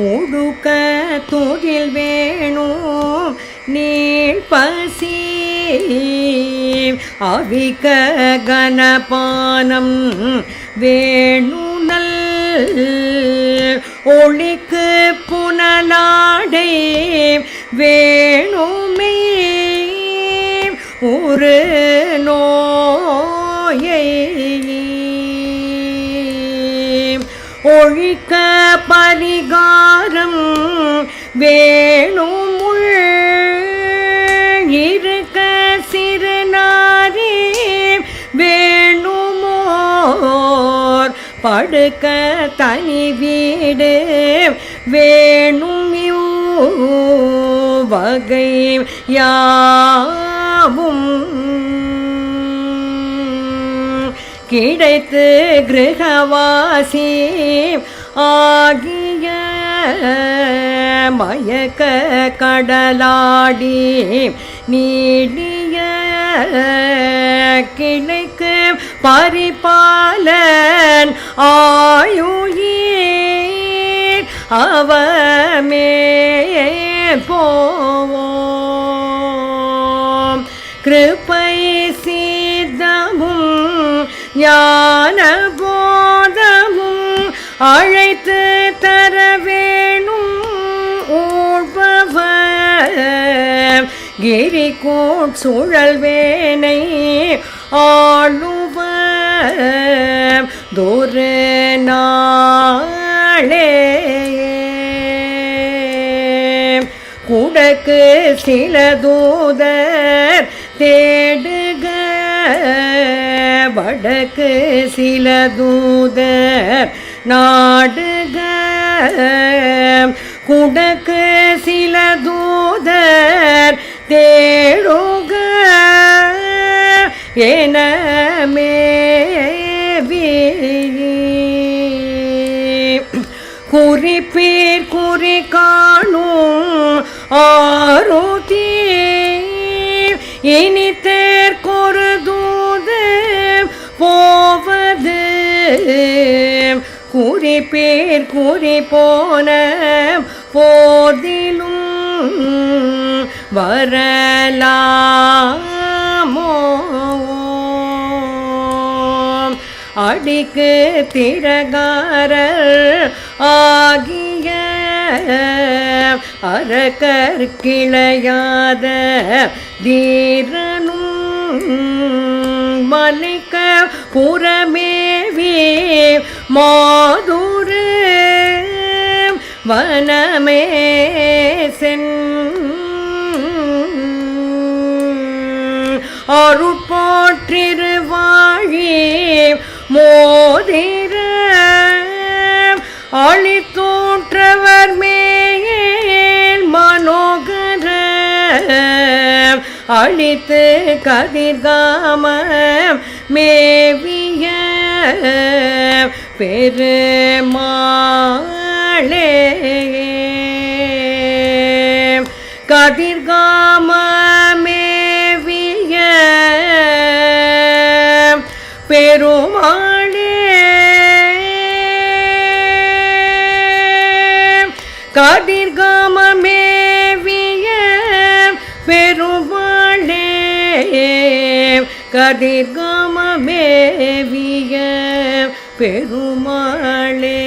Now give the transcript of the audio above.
தூக்க தொழில் வேணும். நீள் பசி. அவிக்க கனபானம் வேணுநல். ஒளிக்கு புனலாடை வேணுமே. ஒரு நோயை ஒழிக்க பரிகாரம் வேணும் இருக்க சிறுநாரே வேணுமோர். படுக்க தனி வீடு வேணும் வகை யார் கிடைத்து கிரகவாசி ஆகிய மயக்க கடலாடி நீடிய கிளைக்கு பரிபாலன் ஆயுயீர் அவமே போவோம். ஞான போதமும் அழைத்து தர வேணும் ஊழ்பவர் கிரி கோட் சுழல்வேனை ஆளுவர். தோறு நாளே. குடக்கு சில தூதர் தேடு வடக்கு சில தூதர் நாடுக குடக்கு சில தூதர் தேடுக எனமேவி குறிப்பீர் குறி காணும் ஆரோத்தி இனித்த குறிப்பேர் குறி போன போதிலும் வரலாமோ? அடிக்கு திரகாரர் ஆகிய அரக்கர் கிளையாத தீரனும் மலைக்க புறமேவே மாதுரு வனமே சென். அருட்போற்றிருவாழி மோதே அழித்து கதிர்காம மேவிய பெருமாளே. கதிர்காம மேவிய பெருமாளே. கதிர்காம கதிர்காம மேவிய பெருமாளே.